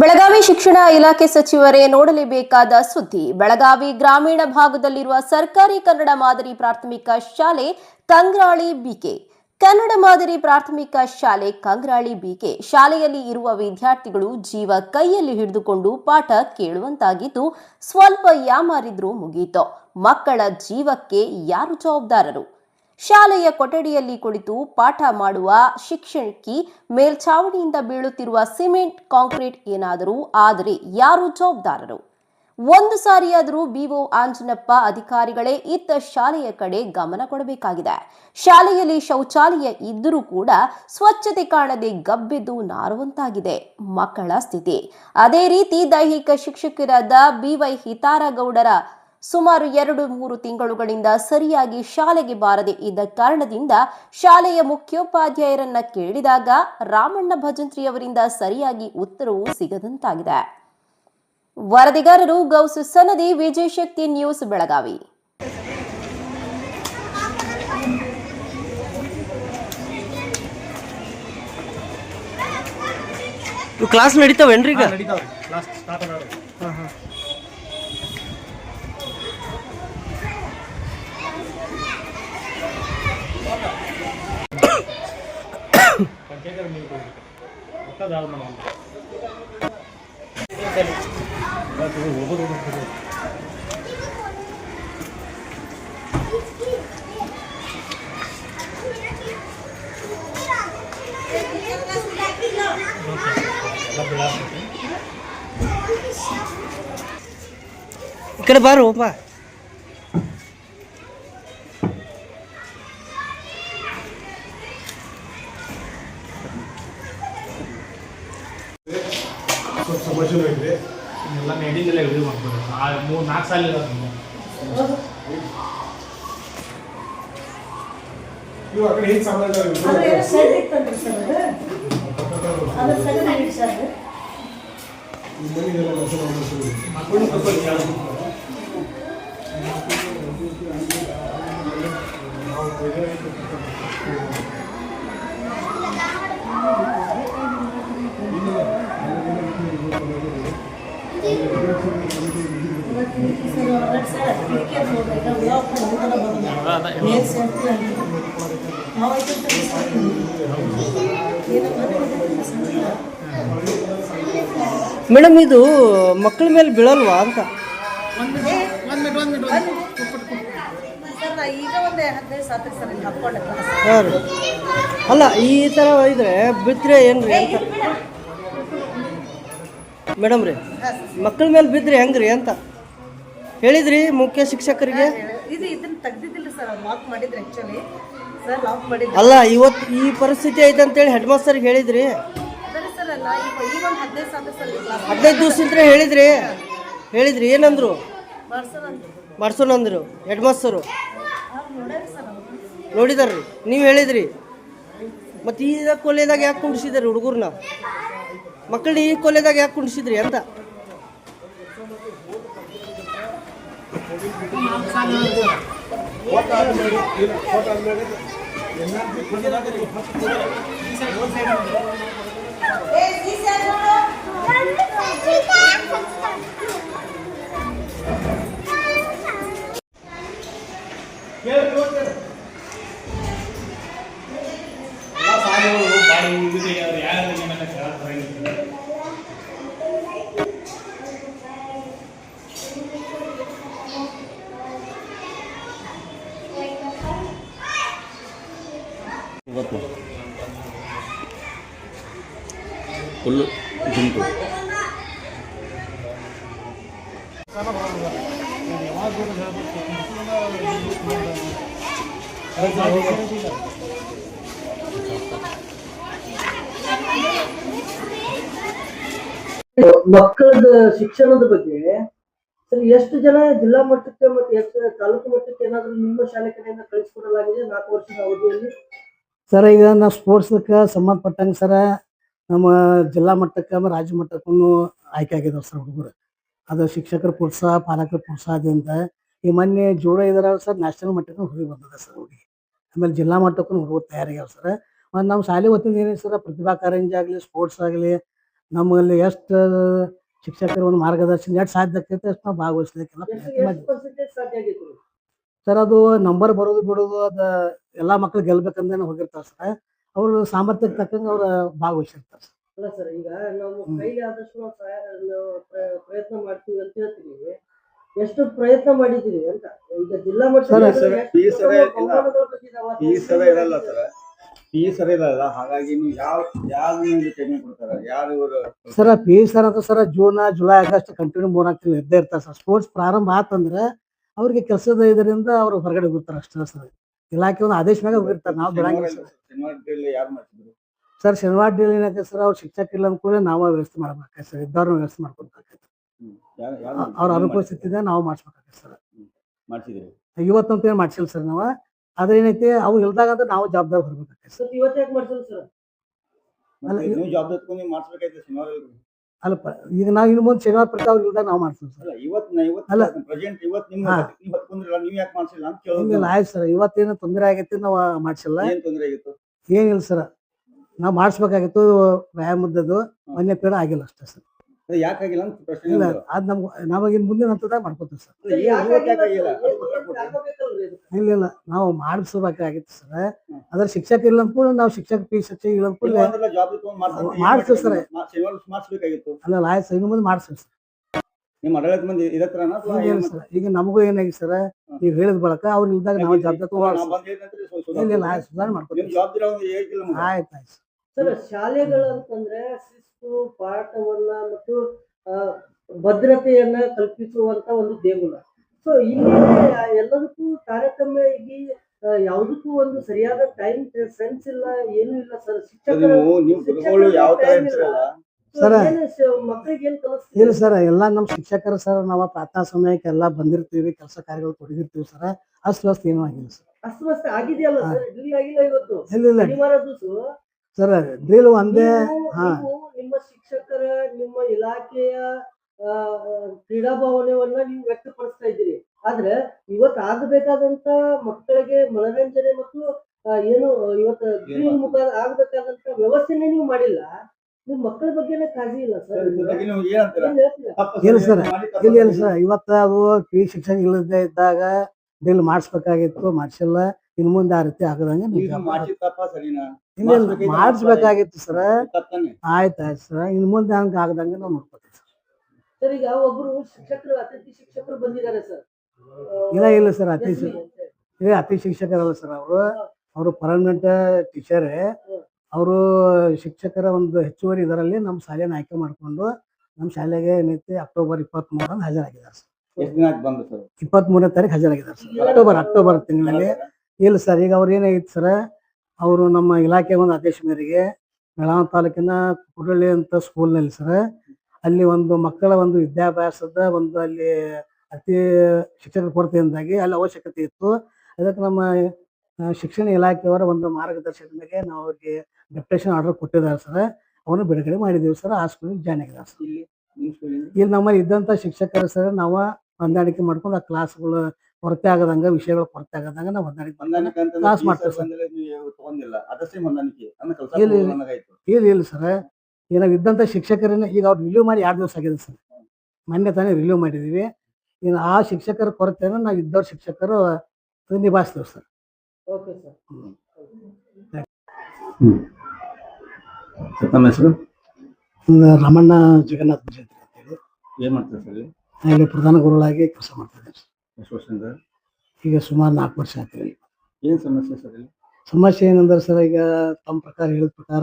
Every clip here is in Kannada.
ಬೆಳಗಾವಿ ಶಿಕ್ಷಣ ಇಲಾಖೆ ಸಚಿವರೇ ನೋಡಲೇಬೇಕಾದ ಸುದ್ದಿ. ಬೆಳಗಾವಿ ಗ್ರಾಮೀಣ ಭಾಗದಲ್ಲಿರುವ ಸರ್ಕಾರಿ ಕನ್ನಡ ಮಾದರಿ ಪ್ರಾಥಮಿಕ ಶಾಲೆ ಕಂಗ್ರಾಳಿ ಬಿಕೆ ಕನ್ನಡ ಮಾದರಿ ಪ್ರಾಥಮಿಕ ಶಾಲೆ ಕಂಗ್ರಾಳಿ ಬಿಕೆ ಶಾಲೆಯಲ್ಲಿ ಇರುವ ವಿದ್ಯಾರ್ಥಿಗಳು ಜೀವ ಕೈಯಲ್ಲಿ ಹಿಡಿದುಕೊಂಡು ಪಾಠ ಕೇಳುವಂತಾಗಿದ್ದು, ಸ್ವಲ್ಪ ಯಾಮಾರಿದ್ರೂ ಮುಗೀತು. ಮಕ್ಕಳ ಜೀವಕ್ಕೆ ಯಾರು ಜವಾಬ್ದಾರರು? ಶಾಲೆಯ ಕೊಠಡಿಯಲ್ಲಿ ಕುಳಿತು ಪಾಠ ಮಾಡುವ ಶಿಕ್ಷಕಿ ಮೇಲ್ಛಾವಣಿಯಿಂದ ಬೀಳುತ್ತಿರುವ ಸಿಮೆಂಟ್, ಕಾಂಕ್ರೀಟ್ ಏನಾದರೂ ಆದರೆ ಯಾರು ಜವಾಬ್ದಾರರು? ಒಂದು ಸಾರಿಯಾದರೂ ಬಿಒ ಆಂಜನಪ್ಪ ಅಧಿಕಾರಿಗಳೇ ಇತ್ತ ಶಾಲೆಯ ಕಡೆ ಗಮನ ಕೊಡಬೇಕಾಗಿದೆ. ಶಾಲೆಯಲ್ಲಿ ಶೌಚಾಲಯ ಇದ್ದರೂ ಕೂಡ ಸ್ವಚ್ಛತೆ ಕಾಣದೆ ಗಬ್ಬೆದ್ದು ನಾರುವಂತಾಗಿದೆ. ಮಕ್ಕಳ ಸ್ಥಿತಿ. ಅದೇ ರೀತಿ ದೈಹಿಕ ಶಿಕ್ಷಕರಾದ ಬಿವೈ ಹಿತಾರಗೌಡರ ಸುಮಾರು ಎರಡು ಮೂರು ತಿಂಗಳುಗಳಿಂದ ಸರಿಯಾಗಿ ಶಾಲೆಗೆ ಬಾರದೆ ಇದ್ದ ಕಾರಣದಿಂದ ಶಾಲೆಯ ಮುಖ್ಯೋಪಾಧ್ಯಾಯರನ್ನ ಕೇಳಿದಾಗ ರಾಮಣ್ಣ ಭಜಂತ್ರಿಯವರಿಂದ ಸರಿಯಾಗಿ ಉತ್ತರವು ಸಿಗದಂತಾಗಿದೆ. ವರದಿಗಾರರು ಗೌಸ್ ಸನದಿ ವಿಜಯಶಕ್ತಿ ನ್ಯೂಸ್ ಬೆಳಗಾವಿ. ಕ್ಲಾಸ್ ನಡೀತಾವೇನ್ರಿ ಈಗ ಹಾಂ ಕ್ಲಾಸ್ ಸ್ಟಾರ್ಟ್ ಅದಾವ್ರಿ. ಪಂಚಾಯತ್ ನೀವು ಕೊಡ್ರಿ ಒಟ್ಟದ ಯಾವ್ದು ನಮ್ಮ ಹೋಗೋದು ಹೋಗೋದು ಈ ಕಡೆ ಅಪ್ಪ ಐತ್ರಿ ಎಲ್ಲ ನಡೀದಿಲ್ಲ ಇದು ಮಾಡ್ಬೋದು ಆ ಮೂರು ನಾಲ್ಕು ಸಾಲ ಇಲ್ಲ ಇವು ಆ ಕಡೆ ಹಿಂಗೆ ಸಾಮಾನ್ಯ ಮಕ್ಕಳು ಸ್ವಲ್ಪ ಮೇಡಮ್ ಇದು ಮಕ್ಕಳ ಮೇಲೆ ಬೀಳಲ್ವಾ ಅಂತ? ಹಾಂ ರೀ. ಅಲ್ಲ ಈ ಥರ ಇದ್ರೆ ಬಿದ್ರೆ ಏನ್ರಿ ರೀ ಅಂತ ಮೇಡಮ್ ರೀ ಮಕ್ಕಳ ಮೇಲೆ ಬಿದ್ದರೆ ಹೆಂಗ್ರಿ ಅಂತ? ಹೇಳಿದ್ರಿ ಮುಖ್ಯ ಶಿಕ್ಷಕರಿಗೆ? ಇದು ಇದನ್ನ ತೆಗ್ದಿದ್ದಿಲ್ಲ ಸರ್ ಅವ್ರು ಲಾಕ್ ಮಾಡಿದ್ರು ಆ್ಯಕ್ಚುಲಿ ಸರ್ ಲಾಕ್ ಮಾಡಿದ್ರು. ಅಲ್ಲ ಇವತ್ತು ಈ ಪರಿಸ್ಥಿತಿ ಐತೆ ಅಂತೇಳಿ ಹೆಡ್ ಮಾಸ್ತರ್ಗೆ ಹೇಳಿದ್ರಿ. ಅದೇ ಸರ್ ಅಲ್ಲ ಈಗ ಈಗ ಒಂದು ಹದಿನೈದು ದಿವಸ ಸರ್ ಕ್ಲಾಸ್ ಹದಿನೈದು ದಿವಸದಿಂದ ಹೇಳಿದ್ರಿ. ಹೇಳಿದ್ರಿ ಏನಂದ್ರು? ಮಾಡ್ಸೋಣ ಅಂತ ಮಾಡ್ಸೋಣ ಅಂದ್ರು ಹೆಡ್ ಮಾಸ್ತರು ಅವ್ರು ನೋಡ್ಯಾರ ಸರ್ ಅವ್ರು. ನೋಡಿದಾರ್ರಿ ನೀವು ಹೇಳಿದ್ರಿ. ಮತ್ತು ಈ ಕೊಲೆದಾಗ ಯಾಕೆ ಕುಂಡಿಸಿದ್ರಿ ಹುಡುಗರ್ನ? ಮಕ್ಕಳನ್ನ ಈ ಕೊಲೆದಾಗ ಯಾಕೆ ಕುಂಡಿಸಿದ್ರಿ ಅಂತ? ಎಲ್ಲ ಸಾಲಗಳು ಬಾಡಿ ಇದು ಅವ್ರು ಯಾರು ಏನೆಲ್ಲ ಫುಲ್ ಜುಂಟು ಮಕ್ಕಳದ ಶಿಕ್ಷಣದ ಬಗ್ಗೆ ಸರಿ ಎಷ್ಟು ಜನ ಜಿಲ್ಲಾ ಮಟ್ಟಕ್ಕೆ ಮತ್ತೆ ಎಷ್ಟು ತಾಲೂಕು ಮಟ್ಟಕ್ಕೆ ಏನಾದರೂ ನಿಮ್ಮ ಶಾಲೆ ಕಡೆಯಿಂದ ಕಳಿಸ್ಕೊಡಲಾಗಿದೆ? ನಾಲ್ಕು ವರ್ಷದ ಅವಧಿಯಲ್ಲಿ. ಸರ್ ಈಗ ನಾವು ಸ್ಪೋರ್ಟ್ಸ್ಕ್ಕೆ ಸಂಬಂಧಪಟ್ಟಂಗೆ ಸರ ನಮ್ಮ ಜಿಲ್ಲಾ ಮಟ್ಟಕ್ಕೆ ಆಮೇಲೆ ರಾಜ್ಯ ಮಟ್ಟಕ್ಕೂ ಆಯ್ಕೆ ಆಗಿದ್ದಾರೆ ಸರ್ ಹುಡುಗರು. ಅದು ಶಿಕ್ಷಕರ ಪ್ರೋತ್ಸಾಹ ಪಾಲಕರ ಪ್ರೋತ್ಸಾಹದಿಂದ ಈ ಮೊನ್ನೆ ಜೋಡ ಇದರ ಸರ್ ನ್ಯಾಷನಲ್ ಮಟ್ಟಕ್ಕೂ ಹೋಗಿ ಬಂದದ ಸರ್ ಹುಡುಗಿ. ಆಮೇಲೆ ಜಿಲ್ಲಾ ಮಟ್ಟಕ್ಕೂ ಹುಡುಗರು ತಯಾರಿಯಾವ ಸರ್. ಮತ್ತು ನಮ್ಮ ಶಾಲೆ ವತಿಯಿಂದ ಏನೇ ಸರ್ ಪ್ರತಿಭಾ ಕಾರಂಜಿ ಆಗಲಿ ಸ್ಪೋರ್ಟ್ಸ್ ಆಗಲಿ ನಮ್ಮಲ್ಲಿ ಎಷ್ಟು ಶಿಕ್ಷಕರ ಒಂದು ಮಾರ್ಗದರ್ಶನ ಎಷ್ಟು ಸಾಧ್ಯ ಆಗ್ತೈತೆ ಅಷ್ಟು ನಾವು ಭಾಗವಹಿಸ್ಲಿಕ್ಕೆಲ್ಲ ಪ್ರಯತ್ನ ಮಾಡಿದ್ವಿ. ಸರ್ ಅದು ನಂಬರ್ ಬರೋದು ಬಿಡೋದು ಅದು ಎಲ್ಲ ಮಕ್ಳು ಗೆಲ್ಬೇಕಂದ್ರೆ ಹೋಗಿರ್ತಾರೆ ಸರ್. ಅವ್ರ ಸಾಮರ್ಥ್ಯಕ್ಕೆ ತಕ್ಕಂಗೆ ಅವ್ರ ಭಾಗವಹಿಸಿರ್ತಾರೆ. ಅಲ್ಲ ಸರ್ ಈಗ ನಾವು. ಕೈಲಿ ಆದಷ್ಟು ನಾವು ಸಹಾಯ ನಾವು ಪ್ರ- ಪ್ರಯತ್ನ ಮಾಡ್ತೀವಿ ಅಂತ ಹೇಳ್ತೀವಿ ಎಷ್ಟು ಪ್ರಯತ್ನ ಮಾಡಿದೀವಿ ಅಂತ? ಈಗ ಜಿಲ್ಲಾ ಸರ್, ಮಟ್ಟದಲ್ಲಿ ಸರ್, ಎಷ್ಟು ಈ ಸಲ ಇಲ್ಲ. ಬಹುಮಾನಗಳು ಬಂದಿದಾವ? ಈ ಸಲ ಇರಲ್ಲ ಸರ್. ಈ ಸಲ ಇರಲ್ಲ. ಹಾಗಾಗಿ ನೀವು ಯಾವ ಯಾವ ನಿಮ್ಗೆ ಟ್ರೈನಿಂಗ್ ಕೊಡ್ತಾರ? ಯಾರು ಇವರು? ಸರ್ ಪಿ ಸರ್ ಅಂತ sir June July August continue ಮೋನ್ ತಿಂಗಳು ಇದ್ದೇ ಇರ್ತಾರೆ ಸರ್. ಸ್ಪೋರ್ಟ್ಸ್ ಪ್ರಾರಂಭ ಆತಂದ್ರೆ ಅವ್ರಿಗೆ ಕೆಲಸದ ಇದರಿಂದ ಅವ್ರು ಹೊರಗಡೆ ಹೋಗ್ತಾರೆ ಅಷ್ಟೇ ಸರ್. ಇಲಾಖೆ ಒಂದು ಆದೇಶ ಮ್ಯಾಗ ಹೋಗಿರ್ತಾರೆ ನಾವು ಬಿಡಂಗಿಲ್ಲ ಸರ್. ಶನಿವಾರ ಡೀಲ್ ಏನಾಗ್ತದೆ ಸರ್ ಅವ್ರು ಶಿಕ್ಷಕ ಇಲ್ಲ ಅಂದ್ಕೂಡಲೇ ನಾವು ವ್ಯವಸ್ಥೆ ಮಾಡ್ಬೇಕಾಗ್ತದೆ ಸರ್ ಇದ್ದವ್ರನ್ನ ವ್ಯವಸ್ಥೆ ಮಾಡ್ಕೊಡ್ಬೇಕಾಗ್ತದೆ ಅವ್ರ ಅನುಕೂಲ ನಾವು ಮಾಡಿಸ್ಬೇಕಾಗ್ತದೆ ಸರ್. ಇವತ್ತಂತ ಏನು ಮಾಡ್ಸಿಲ್ಲ ಸರ್ ನಾವು. ಆದ್ರೆ ಏನೈತಿ ಅವು ಇಲ್ದಾಗ ಅಂದ್ರೆ ನಾವು ಜವಾಬ್ದಾರಿ ಹೊರಬೇಕಾಗ್ತದೆ ಸರ್. ಇವತ್ತೇ ಯಾಕೆ ಮಾಡ್ಸಲ್ಲ ಸರ್? ಅಲ್ಲ, ನೀವು ನೀವು ಮಾಡ್ಸ್ಬೇಕಾಯ್ತು ಶನಿವಾರ. ಅಲ್ಲಪ್ಪ ಈಗ ನಾವು ಇನ್ನು ಮುಂದೆ ಶನಿವಾರ ಪ್ರತಾಪ್ ಇಲ್ದಾಗ ನಾವು ಮಾಡ್ತೀವಿ ಸರ್. ಅಲ್ಲ ಹಿಂಗಿಲ್ಲ ಆಯ್ತು ಸರ್. ಇವತ್ತೇನು ತೊಂದರೆ ಆಗೈತಿ ನಾವು ಮಾಡಿಸಿಲ್ಲ. ಏನ್ ತೊಂದ್ರೆ ಆಗಿತ್ತು? ಏನಿಲ್ಲ ಸರ್. ನಾವು ಮಾಡಿಸ್ಬೇಕಾಗಿತ್ತು ವ್ಯಾಯಾಮದ್ದು ಮೊನ್ನೆ ಪೇಡ ಆಗಿಲ್ಲ ಅಷ್ಟೇ ಸರ್. ಯಾಕಾಗಿಲ್ಲ ಅಂತ ಪ್ರಶ್ನೆ ಇಲ್ಲ. ಅದ್ ನಮ್ಗೆ ನಮಗಿನ್ ಮುಂದಿನ ಹಂತದಾಗ ಮಾಡ್ಕೊತೀವಿ ಸರ್. ಇಲ್ಲ ಇಲ್ಲ. ನಾವು ಮಾಡಿಸ್ಬೇಕಾಗಿತ್ತು ಸರ್. ಅದ್ರ ಶಿಕ್ಷಕ ಇಲ್ಲ ಅಂದ್ಕೊಂಡು ನಾವು ಶಿಕ್ಷಕ ಪಿ ಶಿಕ್ಷಕ ಇಲ್ಲ ಅಂದ್ಕೊಂಡು ಮಾಡ್ತೀವಿ ಸರ್. ಅಲ್ಲ ಆಯ್ತು ಇನ್ನು ಮುಂದೆ ಮಾಡಿಸ್ತೀವಿ ಸರ್. ನಿಮ್ಮ ಆಡಳಿತ ಮಂದಿ ಇದತ್ರನ ಈಗ ಸರ್. ಈಗ ನಮಗೂ ಏನಾಗಿ ಸರ್? ನೀವು ಹೇಳಿದ ಬಳಕ ಅವ್ರು ಇಲ್ದಾಗ ನಾವು ಜವಾಬ್ದಾರಿ ಇಲ್ಲ ಇಲ್ಲ ಆಯ್ತು ಸುಧಾರಣೆ. ಆಯ್ತು ಆಯ್ತು ಸರ್. ಶಾಲೆಗಳು ಅಂತಂದ್ರೆ ಶಿಸ್ತು ಪಾಠವನ್ನ ಮತ್ತು ಆ, ಭದ್ರತೆಯನ್ನ ಕಲ್ಪಿಸುವಂತ ಒಂದು ದೇಗುಲ. ಸೊ ಇಲ್ಲಿ ಎಲ್ಲದಕ್ಕೂ ತಾರತಮ್ಯ ಇಲ್ಲಿ ಯಾವುದಕ್ಕೂ ಒಂದು ಸರಿಯಾದ ಟೈಮ್ ಸೆನ್ಸ್ ಇಲ್ಲ ಏನು ಇಲ್ಲ ಸರ್ ಶಿಕ್ಷಕರ ಸರ್. ಮಕ್ಕಳಿಗೆ ಏನ್ ಇಲ್ಲ ಸರ್ ಎಲ್ಲ ನಮ್ಮ ಶಿಕ್ಷಕರು ಸರ್ ನಾವು ಪ್ರಾರ್ಥನಾ ಸಮಯಕ್ಕೆ ಎಲ್ಲ ಬಂದಿರ್ತೀವಿ ಕೆಲಸ ಕಾರ್ಯಗಳು ತೊಡಗಿರ್ತೀವಿ ಸರ್ ಅಸ್ವಸ್ಥ ಏನೂ ಆಗಿಲ್ಲ ಸರ್ ಅಸ್ವಸ್ಥ ಆಗಿದೆಯಲ್ಲ ಸರ್ ಇಲ್ಲಿ ಆಗಿಲ್ಲ ಇವತ್ತು? ಇಲ್ಲ ಇಲ್ಲ. ಶನಿವಾರ ದಿವಸ? ಸರ್ ಡ್ರಿಲ್ ಒಂದೇ ಹಾ. ನಿಮ್ಮ ಶಿಕ್ಷಕರ ನಿಮ್ಮ ಇಲಾಖೆಯ ಕ್ರೀಡಾ ಭಾವನೆಯನ್ನ ನೀವು ವ್ಯಕ್ತಪಡಿಸ್ತಾ ಇದ್ದೀರಿ. ಆದ್ರೆ ಇವತ್ತು ಆಗಬೇಕಾದಂತ ಮಕ್ಕಳಿಗೆ ಮನರಂಜನೆ ಮತ್ತು ಆ, ಏನು ಇವತ್ತು ಮುಖ ಆಗ್ಬೇಕಾದಂತ ವ್ಯವಸ್ಥೆನೆ ನೀವು ಮಾಡಿಲ್ಲ. ನಿಮ್ ಮಕ್ಕಳ ಬಗ್ಗೆನೇ ಕಾಳಜಿ ಇಲ್ಲ ಸರ್ ಬಗ್ಗೆ ಇಲ್ಲ ಸರಿ, ಇಲ್ಲ ಇಲ್ಲ ಸರಿ. ಇವತ್ತ ಅದು ಪಿ ಶಿಕ್ಷಣ ಇಲ್ಲದೆ ಇದ್ದಾಗ ಬಿಲ್ ಮಾಡಿಸ್ಬೇಕಾಗಿತ್ತು ಮಾಡಿಸಿಲ್ಲ. ಇನ್ ಮುಂದೆ ಆ ರೀತಿ ಆಗದಂಗೆ ಮಾಡಿಸ್ಬೇಕಾಗಿತ್ತು ಸರ್. ಆಯ್ತಾಯ್ತು ಆಯ್ತು ಆಯ್ತು ಸರ್. ಇನ್ ಮುಂದೆ ಹಂಗ ಆಗದಂಗೆ ನಾವು ನೋಡ್ಕೊತೀವಿ ಸರ್ ಈಗ ಒಬ್ರು ಶಿಕ್ಷಕರು ಅತಿಥಿ ಶಿಕ್ಷಕರು ಬಂದಿದ್ದಾರೆ ಸರ್ ಇಲ್ಲ ಇಲ್ಲ ಸರ್ ಅತಿ ಇಲ್ಲ ಅಂತ. ಶಿಕ್ಷಕರಲ್ಲ ಸರ್ ಅವರು. ಅವರು ಪರ್ಮನೆಂಟ್ ಟೀಚರ್ ಅವರು ಶಿಕ್ಷಕರ ಒಂದು ಹೆಚ್ಚುವರಿ ಇದರಲ್ಲಿ ನಮ್ಮ ಶಾಲೆಯನ್ನು ಆಯ್ಕೆ ಮಾಡಿಕೊಂಡು ನಮ್ಮ ಶಾಲೆಗೆ ಏನೈತಿ ಅಕ್ಟೋಬರ್ ಇಪ್ಪತ್ತ್ ಮೂರರಂದು ಹಾಜರಾಗಿದ್ದಾರೆ ಸರ್ ಎಷ್ಟ್ ದಿನ ಆಯ್ತು ಬಂದು ಸರ್ ಇಪ್ಪತ್ತ್ ಮೂರನೇ ತಾರೀಕು ಹಾಜರಾಗಿದ್ದಾರೆ ಸರ್ ಅಕ್ಟೋಬರ್ ಅಕ್ಟೋಬರ್ ತಿಂಗಳಲ್ಲಿ. ಇಲ್ಲ ಸರ್ ಈಗ ಅವ್ರು ಏನಾಗಿತ್ತು ಸರ್ ಅವರು ನಮ್ಮ ಇಲಾಖೆ ಒಂದು ಆದೇಶ ಮೇರೆಗೆ ಬೆಳಗಾವಿ ತಾಲೂಕಿನ ಕುಡಳ್ಳಿ ಅಂತ ಸ್ಕೂಲ್ನಲ್ಲಿ ಸರ್ ಅಲ್ಲಿ ಒಂದು ಮಕ್ಕಳ ಒಂದು ವಿದ್ಯಾಭ್ಯಾಸದ ಒಂದು ಅಲ್ಲಿ ಅತಿ ಶಿಕ್ಷಕರ ಕೊರತೆಯಿಂದಾಗಿ ಅಲ್ಲಿ ಅವಶ್ಯಕತೆ ಇತ್ತು. ಅದಕ್ಕೆ ನಮ್ಮ ಶಿಕ್ಷಣ ಇಲಾಖೆಯವರ ಒಂದು ಮಾರ್ಗದರ್ಶನದ ಮೇಲೆ ನಾವು ಅವ್ರಿಗೆ ಡೆಪ್ಟೇಷನ್ ಆರ್ಡರ್ ಕೊಟ್ಟಿದ್ದಾರೆ ಸರ್. ಅವನು ಬಿಡುಗಡೆ ಮಾಡಿದ್ದೀವಿ ಸರ್ ಆ ಸ್ಕೂಲಿಗೆ ಜಾಯ್ನ್ ಆಗಿದ್ದಾರೆ ಸರ್ ಇಲ್ಲಿ ನಮ್ಮಲ್ಲಿ ಇದ್ದಂಥ ಶಿಕ್ಷಕರು ಸರ್ ನಾವು ಹೊಂದಾಣಿಕೆ ಮಾಡ್ಕೊಂಡು ಆ ಕ್ಲಾಸ್ಗಳು ಕೊರತೆ ಆಗದಂಗ ವಿಷಯಗಳು ಕೊರತೆ ಆಗದಂಗ ನಾವು ಹೊಂದಾಣಿಕೆ ಕ್ಲಾಸ್ ಮಾಡ್ತೇವೆ ಸರ್. ಇಲ್ಲ ಇಲ್ಲ ಸರ್. ಈಗ ನಾವು ಇದ್ದಂಥ ಶಿಕ್ಷಕರನ್ನ ಈಗ ಅವ್ರು ರಿಲೀವ್ ಮಾಡಿ ಎರಡು ದಿವಸ ಆಗಿದೆ ಸರ್. ಮೊನ್ನೆ ತಾನೇ ರಿಲೀವ್ ಮಾಡಿದ್ದೀವಿ ಈಗ ಆ ಶಿಕ್ಷಕರ ಕೊರತೆಯನ್ನು ನಾವು ಇದ್ದವ್ರ ಶಿಕ್ಷಕರು ನಿಭಾಯಿಸ್ತೇವೆ ಸರ್. ಓಕೆ ಸರ್ ಸರ್ ತಮ್ಮ ಹೆಸರು? ರಮಣ್ಣ ಜಗನ್ನಾಥ್ ಅಂತ ಹೇಳಿ. ಏನ್ ಮಾಡ್ತಾರೆ ಸರ್ ಇಲ್ಲಿ? ನಾನು ಇಲ್ಲಿ ಪ್ರಧಾನ ಗುರುಗಳಾಗಿ ಕೆಲಸ ಮಾಡ್ತಾ ಇದ್ದೀನಿ ಸರ್. ಎಷ್ಟು ವರ್ಷದಿಂದ? ಈಗ ಸುಮಾರು ನಾಲ್ಕು ವರ್ಷ ಆಯ್ತು. ಏನು ಸಮಸ್ಯೆ ಸರ್ ಇಲ್ಲಿ? ಸಮಸ್ಯೆ ಏನಂದ್ರೆ ಸರ್ ಈಗ ತಮ್ಮ ಪ್ರಕಾರ ಹೇಳಿದ ಪ್ರಕಾರ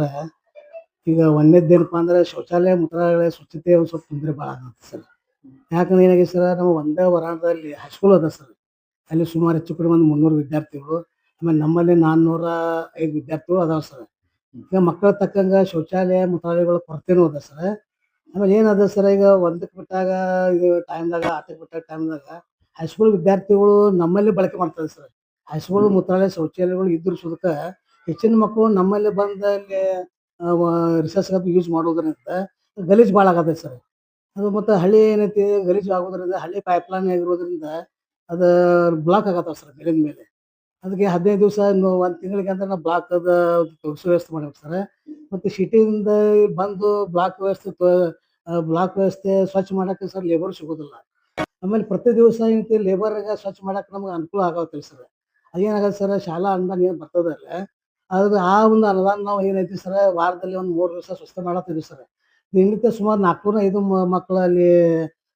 ಈಗ ಒಂದೇದ್ದೇನಪ್ಪ ಅಂದ್ರೆ ಶೌಚಾಲಯ ಮೂತ್ರಾಲಯ ಸ್ವಚ್ಛತೆ ಒಂದು ಸ್ವಲ್ಪ ತೊಂದರೆ ಭಾಳ ಆಗುತ್ತೆ ಸರ್. ಯಾಕಂದ್ರೆ ಏನಾಗಿದೆ ಸರ್, ನಮ್ಮ ಒಂದೇ ವರಾಂಡದಲ್ಲಿ ಹೈಸ್ಕೂಲ್ ಅದ ಸರ್. ಅಲ್ಲಿ ಸುಮಾರು ಹೆಚ್ಚು ಕಡಿಮೆ ಒಂದು ಮುನ್ನೂರು ವಿದ್ಯಾರ್ಥಿಗಳು, ಆಮೇಲೆ ನಮ್ಮಲ್ಲಿ ನಾನ್ನೂರ ಐದು ವಿದ್ಯಾರ್ಥಿಗಳು ಅದಾವ ಸರ್. ಈಗ ಮಕ್ಕಳ ತಕ್ಕಂಗ ಶೌಚಾಲಯ ಮೂತ್ರಾಲಯಗಳ ಕೊರತೆನೂ ಅದ ಸರ್. ಆಮೇಲೆ ಏನದ ಸರ್, ಈಗ ಒಂದಕ್ಕೆ ಬಿಟ್ಟಾಗ ಇದು ಟೈಮ್ದಾಗ ಆಟಕ್ಕೆ ಬಿಟ್ಟಾಗ ಟೈಮ್ದಾಗ ಹೈಸ್ಕೂಲ್ ವಿದ್ಯಾರ್ಥಿಗಳು ನಮ್ಮಲ್ಲಿ ಬಳಕೆ ಮಾಡ್ತಾರೆ ಸರ್. ಹೈಸ್ಕೂಲ್ ಮೂತ್ರಾಲಯ ಶೌಚಾಲಯಗಳು ಇದ್ರ ಸುದಕ ಹೆಚ್ಚಿನ ಮಕ್ಕಳು ನಮ್ಮಲ್ಲಿ ಬಂದ ಅಲ್ಲಿ ರಿಸರ್ಚ್ ಯೂಸ್ ಮಾಡೋದ್ರಿಂದ ಗಲೀಜು ಭಾಳ ಆಗತ್ತೆ ಸರ್ ಅದು ಮತ್ತು ಹಳ್ಳಿ ಏನೈತಿ, ಗಲೀಜು ಆಗೋದ್ರಿಂದ ಹಳ್ಳಿ ಪೈಪ್ಲೈನ್ ಆಗಿರೋದ್ರಿಂದ ಅದು ಬ್ಲಾಕ್ ಆಗತ್ತೆ ಸರ್ ಮೇಲಿನ ಮೇಲೆ. ಅದಕ್ಕೆ ಹದಿನೈದು ದಿವಸ ಒಂದು ತಿಂಗಳಿಗೆ ಅಂದ್ರೆ ನಾವು ಬ್ಲಾಕ್ ಅದ ವ್ಯವಸ್ಥೆ ಮಾಡ್ಬೇಕು ಸರ್ ಮತ್ತು ಸಿಟಿಯಿಂದ ಬಂದು ಬ್ಲಾಕ್ ವ್ಯವಸ್ಥೆ ಬ್ಲಾಕ್ ವ್ಯವಸ್ಥೆ ಸ್ವಚ್ಛ ಮಾಡಕ್ಕೆ ಸರ್ ಲೇಬರ್ ಸಿಗೋದಿಲ್ಲ. ಆಮೇಲೆ ಪ್ರತಿ ದಿವಸ ಏನೈತಿ ಲೇಬರ್ಗೆ ಸ್ವಚ್ಛ ಮಾಡಕ್ಕೆ ನಮ್ಗೆ ಅನುಕೂಲ ಆಗತ್ತೆ ಸರ್ ಅದೇನಾಗತ್ತೆ ಸರ್ ಶಾಲಾ ಅನುದಾನ ಏನು ಬರ್ತದಲ್ಲ ಅದ್ರ ಆ ಒಂದು ಅನುದಾನ ನಾವು ಏನೈತಿ ಸರ್, ವಾರದಲ್ಲಿ ಒಂದು ಮೂರು ದಿವಸ ಸ್ವಚ್ಛತೆ ಮಾಡತ್ತೀವಿ ಸರ್. ದಿನಕ್ಕೆ ಸುಮಾರು ನಾಲ್ಕುನೂರ ಐದು ಮಕ್ಕಳಲ್ಲಿ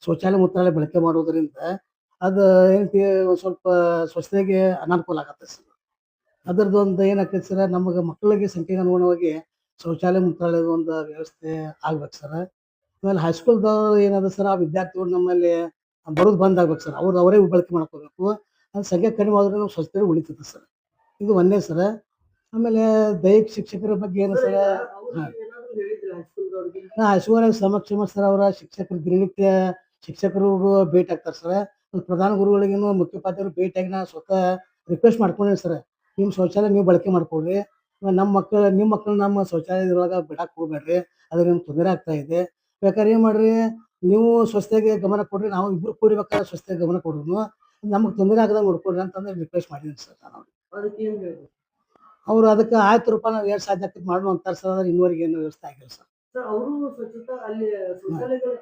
ಶೌಚಾಲಯ ಮೂತ್ರಾಲಯ ಬಳಕೆ ಮಾಡೋದ್ರಿಂದ ಅದು ಏನೈತಿ ಸ್ವಲ್ಪ ಸ್ವಚ್ಛತೆಗೆ ಅನಾನುಕೂಲ ಆಗತ್ತೆ ಸರ್. ಅದ್ರದ್ದು ಒಂದು ಏನಾಗ್ತೈತಿ ಸರ್, ನಮಗೆ ಮಕ್ಕಳಿಗೆ ಸಂಖ್ಯೆಗೆ ಅನುಗುಣವಾಗಿ ಶೌಚಾಲಯ ಮೂತ್ರಾಲಯದ ಒಂದು ವ್ಯವಸ್ಥೆ ಆಗ್ಬೇಕು ಸರ್. ಆಮೇಲೆ ಹೈಸ್ಕೂಲ್ದವ್ರು ಏನದ ಸರ್, ಆ ವಿದ್ಯಾರ್ಥಿಗಳು ನಮ್ಮಲ್ಲಿ ಬರೋದು ಬಂದ್ ಆಗ್ಬೇಕು ಸರ್. ಅವ್ರು ಅವರೇ ಬಳಕೆ ಮಾಡ್ಕೋಬೇಕು. ಅದು ಸಂಖ್ಯೆ ಕಡಿಮೆ ಆದ್ರೆ ನಾವು ಸ್ವಚ್ಛತೆ ಉಳಿತದೆ ಸರ್. ಇದು ಒಂದೇ ಸರ್. ಆಮೇಲೆ ದೈಹಿಕ ಶಿಕ್ಷಕರ ಬಗ್ಗೆ ಏನು ಸರ್? ಹಾ. ಹೈಸ್ಕೂಲ್ ಸಮಕ್ಷಮ ಸರ್ ಅವರ ಶಿಕ್ಷಕರು ದಿನನಿತ್ಯ ಶಿಕ್ಷಕರು ಭೇಟಿ ಆಗ್ತಾರೆ ಸರ್. ಪ್ರಧಾನ ಗುರುಗಳಿಗೇನು ಮುಖ್ಯೋಪಾಧ್ಯಾಯರು ಭೇಟಿಯಾಗಿ ನಾ ಸ್ವತಃ ರಿಕ್ವೆಸ್ಟ್ ಮಾಡ್ಕೊಂಡೆ ಸರ್. ನಿಮ್ಮ ಶೌಚಾಲಯ ನೀವು ಬಳಕೆ ಮಾಡ್ಕೊಳ್ರಿ. ನಮ್ಮ ಮಕ್ಕಳು, ನಿಮ್ಮ ಮಕ್ಕಳು ನಮ್ಮ ಶೌಚಾಲಯದೊಳಗೆ ಬಿಡಕ್ಕೆ ಹೋಗ್ಬೇಡ್ರಿ. ಅದ್ರ ನಿಮ್ಗೆ ತೊಂದರೆ ಆಗ್ತಾ ಇದೆ. ಬೇಕಾದ್ರೆ ಏನು ಮಾಡ್ರಿ? ನೀವು ಸ್ವಸ್ಥೆಗೆ ಗಮನ ಕೊಡ್ರಿ. ನಾವು ಇಬ್ರು ಕೂಡಿಬೇಕಾದ್ರೆ ಸ್ವಸ್ಥೆಗೆ ಗಮನ ಕೊಡ್ರು ನಮಗೆ ತೊಂದರೆ ಆಗದಂಗೆ ನೋಡ್ಕೊಡ್ರಿ ಅಂತಂದ್ರೆ ರಿಕ್ವೆಸ್ಟ್ ಮಾಡಿದ್ದೀನಿ ಸರ್ ನಾನು. ಅವ್ರು ಅದಕ್ಕೆ ಆಯ್ತು ರೂಪಾಯಿ ನಾವು ಎರಡು ಸಾಧ್ಯ ಆಗ್ತದೆ ಮಾಡುವ ಅಂತಾರೆ ಸರ್ ಅದ್ರ ಇನ್ನುವರೆಗೆ ಏನು ವ್ಯವಸ್ಥೆ ಆಗಿಲ್ಲ ಸರ್. ಸರ್ ಅವರು ಸ್ವಚ್ಛತಾ ಅಲ್ಲಿ ಶೌಚಾಲಯಗಳು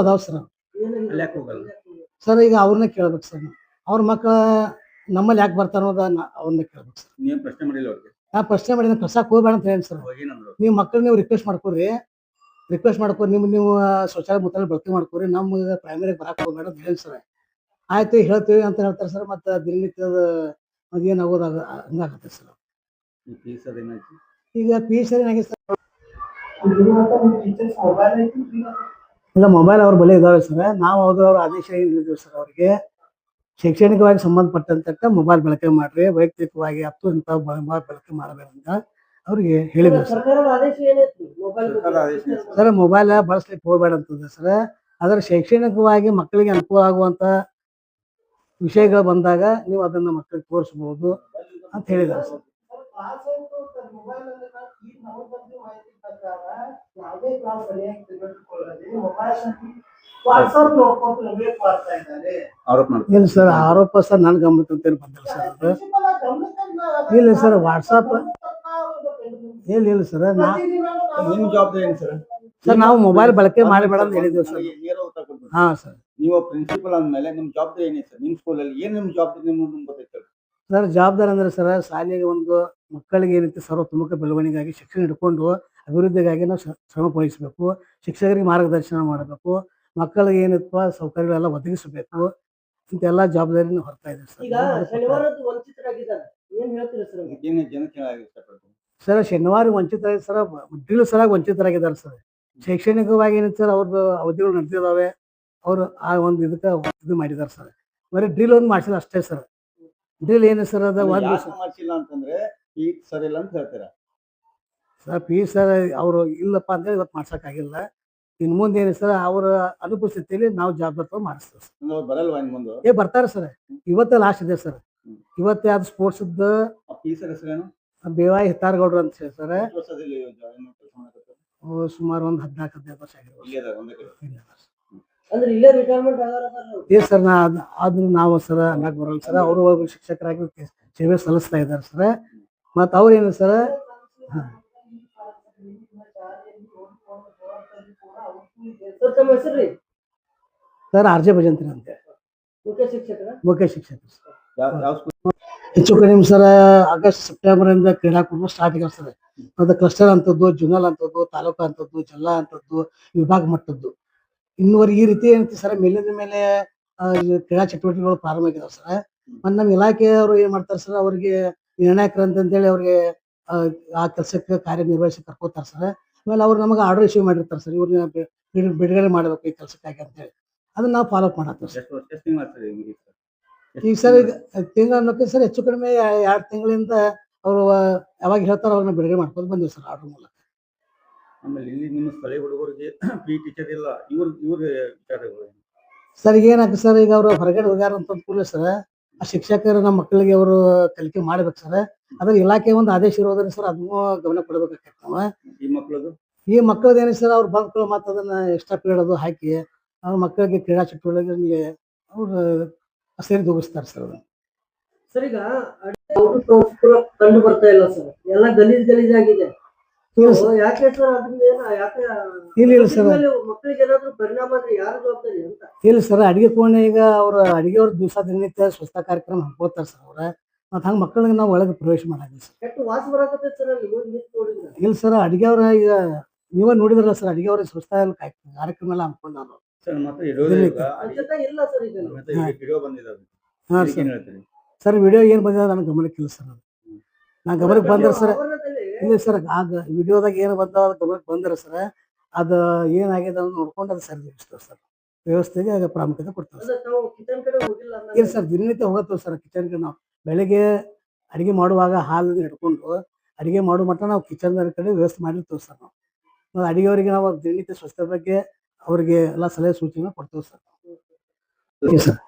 ಅದಾವ ಸರ್ ಸರ್. ಏನಾಗಿದೆ ಹೋಗಲ್ಲ? ಸರ್ ಈಗ ಅವ್ರನ್ನ ಕೇಳ್ಬೇಕು ಸರ್. ಅವ್ರ ಮಕ್ಕಳ ನಮ್ಮಲ್ಲಿ ಯಾಕೆ ಬರ್ತಾರ ಅವ್ರನ್ನ ಅವ್ರನ್ನೇ ಕೇಳ್ಬೇಕು ಸರ್. ನೀವು ಪ್ರಶ್ನೆ ಮಾಡಿಲ್ಲ ಅವ್ರಿಗೆ? ನಾ ಪ್ರಶ್ನೆ ಮಾಡಿದ್ರೆ ಕಳ್ಸಕ್ಕೆ ಹೋಗ್ಬೇಡ ಅಂತ ಹೇಳಿ ಸರ್. ನೀವು ಮಕ್ಕಳು ನೀವು ರಿಕ್ವೆಸ್ಟ್ ಮಾಡ್ಕೊರಿ. ರಿಕ್ವೆಸ್ಟ್ ಮಾಡ್ಕೊರಿ ನಿಮ್ ನೀವು ಶೌಚಾಲಯ ಮುತ್ತಲ ಬಳಕೆ ಮಾಡ್ಕೊರಿ ನಮ್ಗೆ ಪ್ರೈಮರಿಗೆ ಬರಕ್ ಹೋಗ್ಬೇಡ ಅಂತ ಹೇಳಿ ಸರ್. ಆಯ್ತು ಹೇಳ್ತೀವಿ ಅಂತ ಹೇಳ್ತಾರೆ ಸರ್ ಮತ್ತೆ ದಿನನಿತ್ಯದ ಅದೇನಾಗೋದಾಗ ಹಂಗಾಗತ್ತೆ ಸರ್. ಈ ಅದೇನಾಯ್ತು ಈಗ ಪಿ ಏನಾಗಿದೆ ಸರ್? ಇಲ್ಲ ಮೊಬೈಲ್ ಅವ್ರ ಬಳಿ ಇದಾವೆ ಸರ್. ನಾವು ಅವ್ರ ಅವ್ರ ಆದೇಶ ಏನು ಹೇಳಿದ್ವಿ ಸರ್ ಅವ್ರಿಗೆ? ಶೈಕ್ಷಣಿಕವಾಗಿ ಸಂಬಂಧಪಟ್ಟಂತ ಮೊಬೈಲ್ ಬಳಕೆ ಮಾಡ್ರಿ ವೈಯಕ್ತಿಕವಾಗಿ ಹತ್ತು ಇಂಥ ಮೊಬೈಲ್ ಬಳಕೆ ಮಾಡಬೇಕಂತ ಅವ್ರಿಗೆ ಹೇಳಿದ್ರು. ಸರ್. ಮೊಬೈಲ್ ಬಳಸ್ಲಿಕ್ಕೆ ಹೋಗ್ಬೇಡ ಅಂತಂದ್ರೆ ಸರ್. ಅದರ ಶೈಕ್ಷಣಿಕವಾಗಿ ಮಕ್ಕಳಿಗೆ ಅನುಕೂಲ ಆಗುವಂತ ವಿಷಯಗಳು ಬಂದಾಗ ನೀವು ಅದನ್ನ ಮಕ್ಕಳಿಗೆ ತೋರಿಸ್ಬೋದು ಅಂತ ಹೇಳಿದ್ದಾರೆ ಸರ್. ಇಲ್ಲ ಸರ್ ಆರೋಪ ಸರ್ ನನ್ನ ಗಮನಕ್ಕೆ ಅಂತ ಬಂದಿಲ್ಲ ಸರ್ ಅದು. ಇಲ್ಲ ಸರ್ ವಾಟ್ಸಪ್ ಇಲ್ಲ ಇಲ್ಲ ಸರ್ ಸರ್? ಸರ್ ನಾವು ಮೊಬೈಲ್ ಬಳಕೆ ಮಾಡಬೇಡ ಅಂತ ಹೇಳಿದ್ದೇವೆ ಸರ್. ಹಾ ಸರ್. ನೀವು ಪ್ರಿನ್ಸಿಪಲ್ ಅಂದಮೇಲೆ ನಿಮ್ಮ ಜವಾಬ್ದಾರಿ ಏನಿದೆ ಸರ್? ನಿಮ್ಮ ಸ್ಕೂಲಲ್ಲಿ ಏನು ನಿಮ್ಮ ಜವಾಬ್ದಾರಿ ನಿಮ್ಮ ನಿಮ್ಗೆ ಗೊತ್ತೈತೆ ಸರ್ ಜವಾಬ್ದಾರಿ ಅಂದ್ರೆ ಸರ್ ಶಾಲೆಗೆ ಒಂದು ಮಕ್ಕಳಿಗೆ ಏನೈತೆ ಸರ್ವತೋಮುಖ ಬೆಳವಣಿಗೆಗಾಗಿ ಶಿಕ್ಷಣ ಹಿಡ್ಕೊಂಡು ಅಭಿವೃದ್ಧಿಗಾಗಿ ನಾವು ಶ್ರಮ ವಹಿಸಬೇಕು ಶಿಕ್ಷಕರಿಗೆ ಮಾರ್ಗದರ್ಶನ ಮಾಡಬೇಕು ಮಕ್ಕಳಿಗೆ ಏನಪ್ಪ ಸೌಕರ್ಯಗಳೆಲ್ಲ ಒದಗಿಸಬೇಕು ಇಂತೆಲ್ಲ ಜವಾಬ್ದಾರಿನ ಹೊರತಾ ಇದೆ ಈಗ ಶನಿವಾರದ ವಂಚಿತರಾಗಿದ್ದಾರೆ. ಏನ್ ಹೇಳ್ತೀರಿ ಸರ್? ಏನು ಸರ್ ಶನಿವಾರ ವಂಚಿತರಾಗಿ ಸರ್ ಡ್ರಿಲ್ ಸರ ವಂಚಿತರಾಗಿದ್ದಾರೆ ಸರ್. ಶೈಕ್ಷಣಿಕವಾಗಿ ಏನೈತೆ ಸರ್ ಅವ್ರದ್ದು ಅವಧಿಗಳು ನಡೆದಿದ್ದಾವೆ. ಅವರು ಆ ಒಂದು ಇದಕ್ಕೆ ಇದು ಮಾಡಿದಾರೆ ಸರ್. ಬರೀ ಡ್ರಿಲ್ ಒಂದು ಮಾಡಿಸಿಲ್ಲ ಅಷ್ಟೇ ಸರ್. ಡ್ರಿಲ್ ಏನು ಸರ್ ಅದ? ಒಂದು ಮಾಡ್ಸಿಲ್ಲ ಅಂತಂದ್ರೆ ಈ ಸರ್ ಇಲ್ಲ ಅಂತ ಹೇಳ್ತೀರಾ? ಸರ್ ಪಿ ಸರ್ ಅವರು ಇಲ್ಲಪ್ಪ ಅಂದ್ರೆ ಇವತ್ತು ಮಾಡ್ಸೋಕ್ಕಾಗಿಲ್ಲ ಇನ್ನು ಮುಂದೆ ಏನು ಸರ್ ಅವರ ಅನುಪಸ್ಥಿತಿಯಲ್ಲಿ ನಾವು ಜವಾಬ್ದಾರಿ ತಗೊಂಡು ಮಾಡಿಸ್ತೇವೆ ಸರ್. ಅಂದ್ರೆ ಬರಲ್ವಾ ಇನ್ ಮುಂದೆ? ಏ ಬರ್ತಾರೆ ಸರ್. ಇವತ್ತೇ ಲಾಸ್ಟ್ ಇದೆ ಸರ್. ಇವತ್ತು ಆ ಫೀಸ್ ಹೆಸರೇನು? ಬೇವಾಯಿ ಹಿತ್ತಾರಗೌಡ್ರು ಅಂತ ಹೇಳಿ ಸರ್. ಸುಮಾರು ಒಂದು ಹದಿನಾಲ್ಕು ಹದಿನೈದು ವರ್ಷ ಆಗಿರ್ಬೋದು ಏ ಸರ್ ನಾ ಆದ್ರೂ ನಾವು ಸರ್ ಅನ್ನಕ್ ಬರಲ್ಲ ಸರ್. ಅವರು ಶಿಕ್ಷಕರಾಗಿ ಸೇವೆ ಸಲ್ಲಿಸ್ತಾ ಇದ್ದಾರೆ ಸರ್. ಮತ್ತು ಅವ್ರೇನು sir? Sir R J Bhajantri ಅಂತ. ಮುಖ್ಯ ಶಿಕ್ಷಕ ಮುಖ್ಯ ಶಿಕ್ಷಕರು ಹೆಚ್ಚು ಕಡಿಮೆ ಸರ್ ಆಗಸ್ಟ್ ಸೆಪ್ಟೆಂಬರ್ ಇಂದ ಕ್ರೀಡಾಕೂಟ ಸ್ಟಾರ್ಟ್ ಆಗ್ಯಾವ ಸರ್. ಮತ್ತೆ ಕ್ಲಸ್ಟರ್ ಅಂತದ್ದು ಜುನಲ್ ಅಂತದ್ದು ತಾಲೂಕು ಅಂತದ್ದು ಜಿಲ್ಲಾ ಅಂತದ್ದು ವಿಭಾಗ ಮಟ್ಟದ್ದು. ಇನ್ನುವರೆಗೆ ಈ ರೀತಿ ಏನೈತಿ ಸರ್ ಮೇಲಿನ ಮೇಲೆ ಕ್ರೀಡಾ ಚಟುವಟಿಕೆಗಳು ಪ್ರಾರಂಭ ಆಗಿದಾವೆ ಸರ್. ಮತ್ತೆ ನಮ್ಮ ಇಲಾಖೆಯವರು ಏನ್ ಮಾಡ್ತಾರೆ ಸರ್ ಅವ್ರಿಗೆ ನಿರ್ಣಾಯಕರು ಹೇಳಿ ಅವ್ರಿಗೆ ಆ, ಕೆಲಸಕ್ಕೆ ಕಾರ್ಯನಿರ್ವಹಿಸಿ ಕರ್ಕೋತಾರೆ ಸರ್. ಆಮೇಲೆ ಅವ್ರು ನಮಗೆ ಆರ್ಡರ್ ಇಶ್ಯೂ ಮಾಡಿರ್ತಾರೆ ಸರ್ ಇವ್ರನ್ನ ಬಿಡುಗಡೆ ಮಾಡಬೇಕು ಈ ಕೆಲಸಕ್ಕಾಗಿ ಅಂತೇಳಿ. ಅದನ್ನ ನಾವು ಫಾಲೋ ಮಾಡತ್ತೀವಿ ಸರ್. ಈಗ ಸರ್? ಈಗ ತಿಂಗಳ ಅನ್ನೋಕೆ ಸರ್ ಹೆಚ್ಚು ಕಡಿಮೆ ಎರಡು ತಿಂಗಳಿಂದ ಅವರು ಯಾವಾಗ ಹೇಳ್ತಾರೋ ಅವ್ರನ್ನ ಬಿಡುಗಡೆ ಮಾಡ್ಕೊಂಡು ಬಂದಿವಿ ಸರ್ ಆರ್ಡರ್ ಮೂಲಕ. ಆಮೇಲೆ ಇಲ್ಲಿ ನಿಮ್ಮ ಸ್ಥಳೀಯ ಹುಡುಗರಿಗೆ ಪಿ ಟೀಚರ್ ಇಲ್ಲ ಇವ್ರ ಇವ್ರ ವಿಚಾರಗಳು ಏನು? ಸರ್ ಈಗ ಏನಾಗ್ತದೆ ಸರ್ ಈಗ ಅವರು ಹೊರಗಡೆ ಹೋಗ್ಯಾರ ಅಂತ ಕೂಡಲೇ ಸರ್ ಆ ಶಿಕ್ಷಕರು ನಮ್ಮ ಮಕ್ಕಳಿಗೆ ಅವರು ಕಲಿಕೆ ಮಾಡ್ಬೇಕು ಸರ್ ಅದ್ರ ಇಲಾಖೆ ಒಂದು ಆದೇಶ ಇರೋದ್ರಿಂದ ಸರ್ ಅದನ್ನೂ ಗಮನ ಕೊಡ್ಬೇಕಾಗ್ತದೆ ನಾವು. ಈ ಮಕ್ಕಳದು ಈ ಮಕ್ಕಳದ್ದು ಏನೇ ಸರ್ ಅವ್ರು ಬಂದ್ಕೊಳ್ಳೋ ಮತ್ತೆ ಅದನ್ನ ಎಕ್ಸ್ಟ್ರಾ ಪೀರಿಯಡ್ ಅದು ಹಾಕಿ ಅವ್ರ ಮಕ್ಕಳಿಗೆ ಕ್ರೀಡಾ ಚಟುವಟಿಕೆಗಳಿಗೆ ಅವ್ರು ಸೇರಿ ದೂಗಿಸ್ತಾರೆ ಸರ್ ಅದನ್ನ. ಸರ್ ಈಗ ಕಂಡು ಬರ್ತಾ ಇಲ್ಲ ಸರ್ ಎಲ್ಲ ಗಲೀಜ್ ಗಲೀಜ್ ಆಗಿದೆ ಇಲ್ಲ ಸರ್ So, ಯಾಕೆ ಸರ್ ಅದನ್ನ ಯಾಕೆ ಇಲ್ಲ ಇಲ್ಲ ಸರ್. ಮಕ್ಕಳಿಗೆ ಏನಾದ್ರು ಪರಿಣಾಮ ಆದ್ರೆ ಯಾರು ಜವಾಬ್ದಾರಿ ಅಂತ? ಇಲ್ಲ ಸರ್ ಅಡಿಗೆ ಕೋಣೆ ಈಗ ಅವ್ರ ಅಡಿಗೆ ಅವ್ರ ದಿವಸ ದಿನನಿತ್ಯ ಸ್ವಚ್ಛತಾ ಕಾರ್ಯಕ್ರಮ ಹಾಕೋತಾರ ಸರ್ ಅವ್ರ. ಮತ್ತ ಹಂಗ ಮಕ್ಕಳಿಗೆ ನಾವು ಒಳಗೆ ಪ್ರವೇಶ ಮಾಡಂಗಿಲ್ಲ ಸರ್. ಇಲ್ಲ ಸರ್ ಅಡಿಗೆ ಅವ್ರ ಈಗ ನೀವ ನೋಡಿದ್ರಲ್ಲ ಸರ್ ಅಡಿಗೆ ಅವ್ರ ಸ್ವಚ್ಛತಾ ಕಾರ್ಯಕ್ರಮ ಎಲ್ಲ ಹಮ್ಕೊಂಡಾರ ಸರ್ ವಿಡಿಯೋ ಏನ್ ಸರ್. ವಿಡಿಯೋ ಏನ್ ಬಂದಿದೆ ನನಗೆ ಗಮನಕ್ಕಿಲ್ಲ ಸರ್ ನಾನು ನಾ ಗಮನಕ್ಕೆ ಬಂದ್ರೆ ಸರ್ ಇಲ್ಲ ಸರ್ ಆಗ ವಿಡಿಯೋದಾಗ ಏನು ಬಂದಾವ ಅದು ಗಮನಕ್ಕೆ ಬಂದ್ರೆ ಸರ್ ಅದು ಏನಾಗಿದೆ ಅಂತ ನೋಡ್ಕೊಂಡು ಅದು ಸರಿ ವ್ಯವಸ್ಥೆ ಸರ್. ವ್ಯವಸ್ಥೆಗೆ ಆಗ ಪ್ರಾಮುಖ್ಯತೆ ಕೊಡ್ತೇವೆ ಸರ್. ಇಲ್ಲ ಸರ್ ದಿನನಿತ್ಯ ಹೋಗತ್ತೇವೆ ಸರ್ ಕಿಚನ್ಗೆ ನಾವು. ಬೆಳಿಗ್ಗೆ ಅಡಿಗೆ ಮಾಡುವಾಗ ಹಾಲು ಹಿಡ್ಕೊಂಡು ಅಡಿಗೆ ಮಾಡೋ ಮಟ್ಟ ನಾವು ಕಿಚನ್ ಕಡೆ ವ್ಯವಸ್ಥೆ ಮಾಡಿರ್ತೇವೆ ಸರ್ ನಾವು. ನಾವು ಅಡಿಗೆಯವರಿಗೆ ನಾವು ದಿನನಿತ್ಯ ಸ್ವಚ್ಛತೆ ಬಗ್ಗೆ ಅವರಿಗೆ ಎಲ್ಲ ಸಲಹೆ ಸೂಚನೆ ಕೊಡ್ತೇವೆ ಸರ್. ಸರ್.